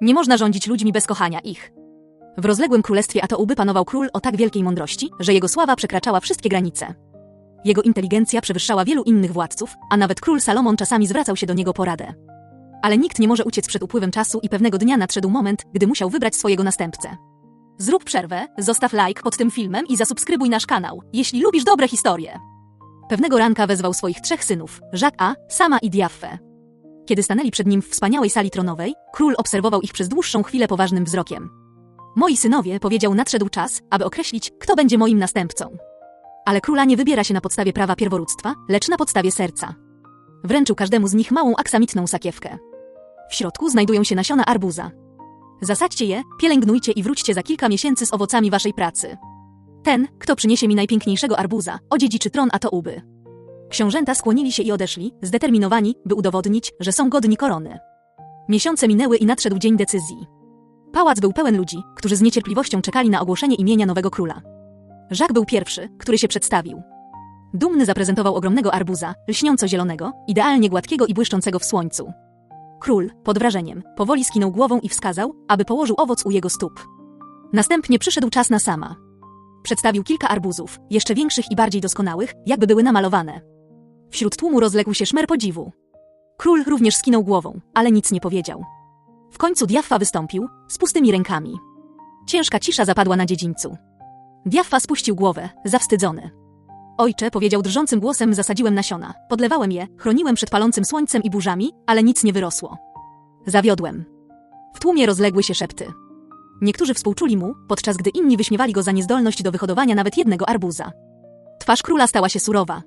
Nie można rządzić ludźmi bez kochania ich. W rozległym królestwie Atouby panował król o tak wielkiej mądrości, że jego sława przekraczała wszystkie granice. Jego inteligencja przewyższała wielu innych władców, a nawet król Salomon czasami zwracał się do niego po radę. Ale nikt nie może uciec przed upływem czasu i pewnego dnia nadszedł moment, gdy musiał wybrać swojego następcę. Zrób przerwę, zostaw like pod tym filmem i zasubskrybuj nasz kanał, jeśli lubisz dobre historie. Pewnego ranka wezwał swoich trzech synów, Jacques A, Sama i Diaffę. Kiedy stanęli przed nim w wspaniałej sali tronowej, król obserwował ich przez dłuższą chwilę poważnym wzrokiem. Moi synowie, powiedział, nadszedł czas, aby określić, kto będzie moim następcą. Ale króla nie wybiera się na podstawie prawa pierworództwa, lecz na podstawie serca. Wręczył każdemu z nich małą aksamitną sakiewkę. W środku znajdują się nasiona arbuza. Zasadźcie je, pielęgnujcie i wróćcie za kilka miesięcy z owocami waszej pracy. Ten, kto przyniesie mi najpiękniejszego arbuza, odziedziczy tron Atouby. Książęta skłonili się i odeszli, zdeterminowani, by udowodnić, że są godni korony. Miesiące minęły i nadszedł dzień decyzji. Pałac był pełen ludzi, którzy z niecierpliwością czekali na ogłoszenie imienia nowego króla. Jacques był pierwszy, który się przedstawił. Dumny zaprezentował ogromnego arbuza, lśniąco zielonego, idealnie gładkiego i błyszczącego w słońcu. Król, pod wrażeniem, powoli skinął głową i wskazał, aby położył owoc u jego stóp. Następnie przyszedł czas na sama. Przedstawił kilka arbuzów, jeszcze większych i bardziej doskonałych, jakby były namalowane. Wśród tłumu rozległ się szmer podziwu. Król również skinął głową, ale nic nie powiedział. W końcu Diaffa wystąpił, z pustymi rękami. Ciężka cisza zapadła na dziedzińcu. Diaffa spuścił głowę, zawstydzony. Ojcze, powiedział drżącym głosem, zasadziłem nasiona, podlewałem je, chroniłem przed palącym słońcem i burzami, ale nic nie wyrosło. Zawiodłem. W tłumie rozległy się szepty. Niektórzy współczuli mu, podczas gdy inni wyśmiewali go za niezdolność do wyhodowania nawet jednego arbuza. Twarz króla stała się surowa.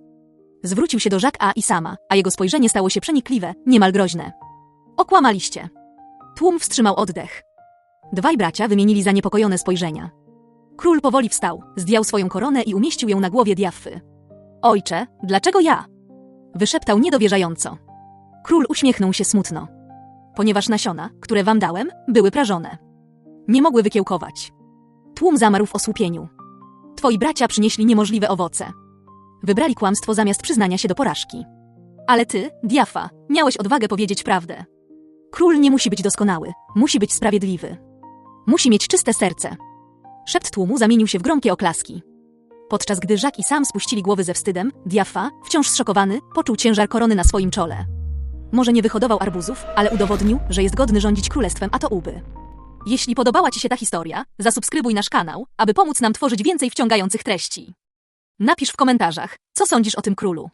Zwrócił się do Jacques A i sama, a jego spojrzenie stało się przenikliwe, niemal groźne. Okłamaliście. Tłum wstrzymał oddech. Dwaj bracia wymienili zaniepokojone spojrzenia. Król powoli wstał, zdjął swoją koronę i umieścił ją na głowie Diaffy. Ojcze, dlaczego ja? Wyszeptał niedowierzająco. Król uśmiechnął się smutno. Ponieważ nasiona, które wam dałem, były prażone. Nie mogły wykiełkować. Tłum zamarł w osłupieniu. Twoi bracia przynieśli niemożliwe owoce. Wybrali kłamstwo zamiast przyznania się do porażki. Ale ty, Diafa, miałeś odwagę powiedzieć prawdę. Król nie musi być doskonały, musi być sprawiedliwy. Musi mieć czyste serce. Szept tłumu zamienił się w gromkie oklaski. Podczas gdy Jacques i Sam spuścili głowy ze wstydem, Diafa, wciąż zszokowany, poczuł ciężar korony na swoim czole. Może nie wyhodował arbuzów, ale udowodnił, że jest godny rządzić królestwem Atouby. Jeśli podobała Ci się ta historia, zasubskrybuj nasz kanał, aby pomóc nam tworzyć więcej wciągających treści. Napisz w komentarzach, co sądzisz o tym królu.